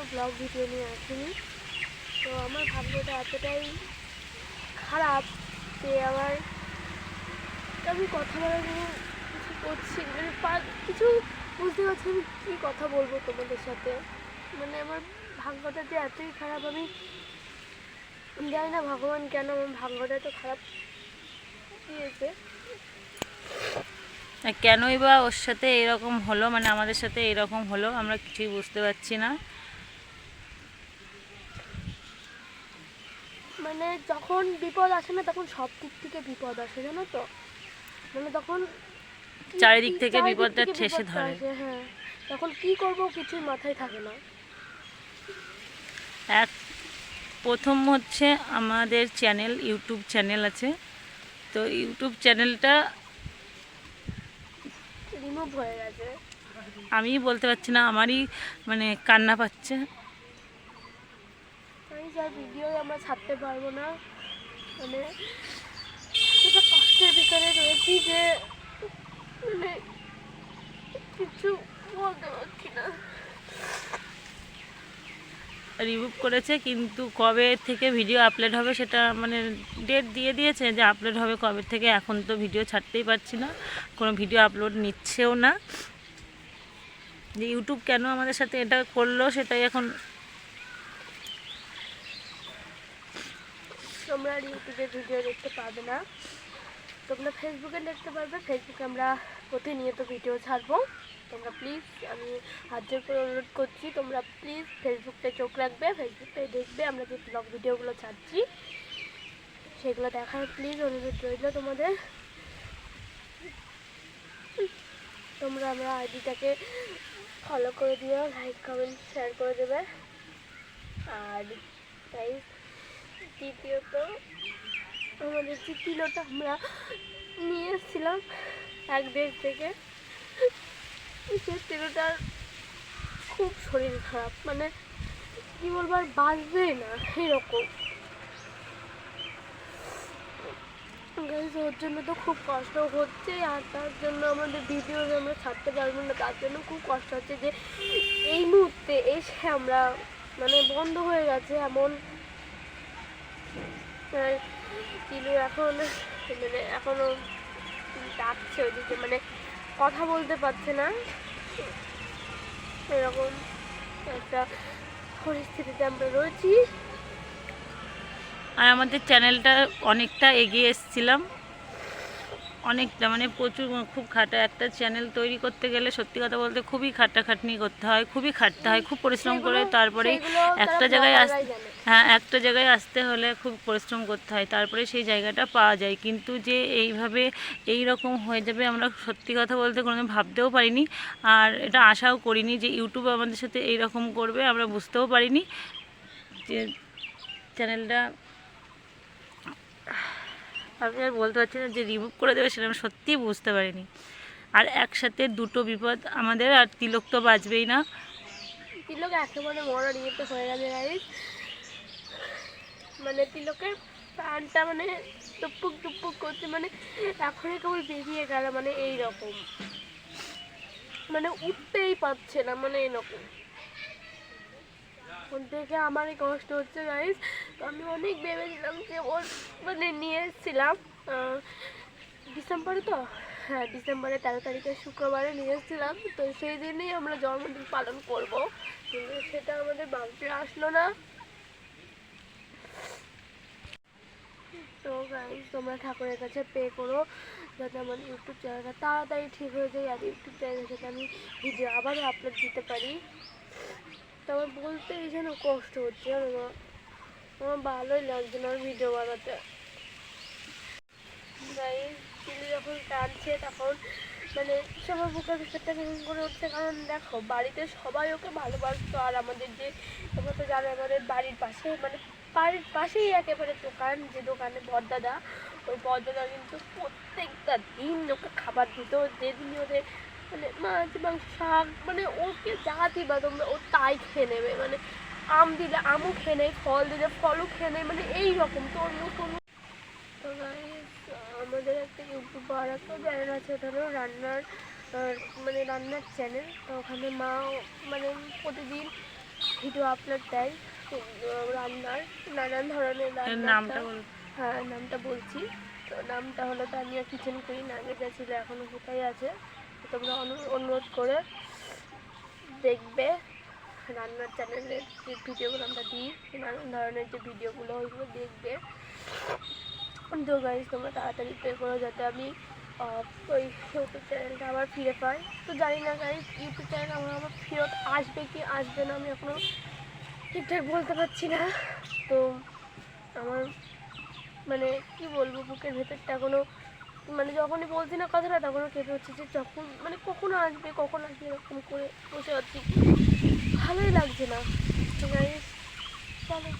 কোনো blog video নিয়ে আসিনি। তো আমার ভাগ্যটা এতটাই খারাপ যে আমার আমি কথা বলার জন্য কিছু করছি মানে কিছু বুঝতে পারছি আমি কী কথা বলব তোমাদের সাথে। মানে আমার ভাগ্যটা যে এতই খারাপ আমি জানি না ভগবান কেন আমার ভাগ্যটা এত খারাপ দিয়েছে। কেনই বা ওর সাথে এরকম হলো মানে আমাদের সাথে এরকম হলো, আমরা কিছুই বুঝতে পারছি না। মানে যখন বিপদ আসে না তখন সব দিক থেকে বিপদ আসে জানো তো? মানে তখন চারিদিক থেকে বিপদটা ঠেসে ধরে। হ্যাঁ। তখন কি করব কিছুই মাথায় থাকে না। এক প্রথম হচ্ছে আমাদের চ্যানেল ইউটিউব চ্যানেল আছে। তো ইউটিউব চ্যানেলটা রিমুভ হয়ে গেছে। আমি বলতে পারছি না আমারই মানে কান্না পাচ্ছে। আমি যার ভিডিও আমরা ছাড়তে পারব না। মানে কষ্টের ভিতরে রয়েছি যে মানে কিছু বলতে পারছি না। রিমুভ করেছে, কিন্তু কবে থেকে ভিডিও আপলোড হবে সেটা মানে ডেট দিয়ে দিয়েছে যে আপলোড হবে কবে থেকে, এখন তো ভিডিও ছাড়তেই পারছি না। কোনো ভিডিও আপলোড নিচ্ছেও না। যে ইউটিউব কেন আমাদের সাথে এটা করল সেটাই এখন তোমরা আর ইউটিউবে ভিডিও দেখতে পাবে না। তোমরা ফেসবুকে দেখতে পারবে ফেসবুকে আমরা প্রতিনিয়ত ভিডিও ছাড়বো। তোমরা প্লিজ আমি হাত জোর করে অনুরোধ করছি, তোমরা প্লিজ ফেসবুকটায় চোখ রাখবে ফেসবুকটায় দেখবে আমরা যে ব্লগ ভিডিওগুলো ছাড়ছি। সেগুলো দেখার প্লিজ অনুরোধ রইল তোমাদের। তোমরা আমরা আইডিটাকে ফলো করে দিও লাইক কমেন্ট শেয়ার করে দেবে। আর তাই দ্বিতীয়ত, আমাদের যে কিলোটা আমরা নিয়ে এসেছিলাম এক দেশ থেকে, সে কিলোটার খুব শরীর খারাপ মানে কি বলব, আর বাঁচবেই না, এরকম। ওর জন্য তো খুব কষ্ট হচ্ছে, আর তার জন্য আমাদের ভিডিও আমরা ছাড়তে পারব না, তার জন্য খুব কষ্ট হচ্ছে যে এই মুহূর্তে এসে আমরা মানে বন্ধ হয়ে গেছে এমন আর কিলু এখন মানে এখনও ডাকছে ওদিকে মানে কথা বলতে পারছে না। এরকম একটা পরিস্থিতিতে আমরা রয়েছি। আর আমাদের চ্যানেলটা অনেকটা এগিয়ে এসেছিলাম। অনেকটা মানে প্রচুর খুব খাটা একটা চ্যানেল তৈরি করতে গেলে সত্যি কথা বলতে খুবই খাটাখাটনি করতে হয় খুবই খাটতে হয় খুব পরিশ্রম করে তারপরে একটা জায়গায় আস হ্যাঁ একটা জায়গায় আসতে হলে খুব পরিশ্রম করতে হয় তারপরে সেই জায়গাটা পাওয়া যায়। কিন্তু যে এইভাবে এই রকম হয়ে যাবে আমরা সত্যি কথা বলতে কোনোদিন ভাবতেও পারিনি আর এটা আশাও করিনি যে ইউটিউব আমাদের সাথে এই রকম করবে আমরা বুঝতেও পারিনি যে চ্যানেলটা আমি আর বলতে পারছি না যে রিমুভ করে দেবে সেটা আমি সত্যিই বুঝতে পারিনি। আর একসাথে দুটো বিপদ আমাদের, আর তিলক তো বাঁচবেই না। তিলক একেবারে মরার ইয়েতে হয়ে গেছে গাইস মানে তিলকের প্রাণটা মানে টুপুক টুপুক করছে মানে এখনই কেবল বেরিয়ে গেল মানে এই রকম মানে উঠতেই পারছে না মানে এরকম। ওর দেখে আমারই কষ্ট হচ্ছে গাইস তো আমি অনেক ভেবেছিলাম যে ওর মানে নিয়ে এসেছিলাম। ডিসেম্বরে তো? হ্যাঁ ডিসেম্বরে তেরো তারিখে শুক্রবারে নিয়ে এসেছিলাম। তো সেই দিনেই আমরা জন্মদিন পালন করব। কিন্তু সেটা আমাদের বাড়িতে আসলো না। তো গাইস তোমরা ঠাকুরের কাছে পে করো। যাতে আমার ইউটিউব চ্যানেলটা তাড়াতাড়ি ঠিক হয়ে যায় আর ইউটিউব চ্যানেলে যাতে আমি ভিডিও আবারও আপলোড দিতে পারি। তো আমার বলতেই যেন কষ্ট হচ্ছে জানো না আমার ভালোই লাগছে না ভিডিও বানাতে। চিলি যখন টানছে তখন মানে সবার বুকের ভিতরটা কেমন করে উঠছে, কারণ দেখো বাড়িতে সবাই ওকে ভালোবাসতো, আর আমাদের যে তোমরা তো জানো আমাদের বাড়ির পাশে মানে বাড়ির পাশেই একেবারে দোকান, যে দোকানে বড়দাদা, ওই বড়দাদা কিন্তু প্রত্যেকটা দিন ওকে খাবার দিত, যেদিনই ওদের মানে মাছ মাংস শাক মানে ওকে যা দিবা তোমরা ও তাই খেয়ে নেবে মানে আম দিলে আমও খেয়ে নেয় ফল দিলে ফলও খেয়ে নেয় মানে এই রকম তরমুজ তরমুজ। তো আমাদের একটা ইউটিউব আর একটা চ্যানেল আছে ধরো রান্নার মানে রান্নার চ্যানেল তো ওখানে মা মানে প্রতিদিন ভিডিও আপলোড দেয় রান্নার নানান ধরনের নামটা হ্যাঁ নামটা বলছি। তো নামটা হলো তানিয়া কিচেন কুইন আগে যা ছিল এখনও কোথায় আছে। তোমরা অনু- অনুরোধ করে দেখবে রান্নার চ্যানেলের যে ভিডিওগুলো আমরা দিই, নানান ধরনের যে ভিডিওগুলো, ওইগুলো দেখবে। তো গাইজ তোমরা তাড়াতাড়ি পে করো যাতে আমি ওই ইউটিউব চ্যানেলটা আবার ফিরে পাই। তো জানি না গাইজ ইউটিউব চ্যানেল আমার আবার ফেরত আসবে কি আসবে না, আমি এখনও ঠিকঠাক বলতে পারছি না। তো আমার মানে কি বলব, বুকের ভেতরটা এখনও মানে যখনই বলছি না কথাটা, তখনও কেঁপে হচ্ছে যে যখন মানে কখনো আসবে, কখন আসবে এরকম করে বসে আছি। ভালোই লাগছে না। চলো।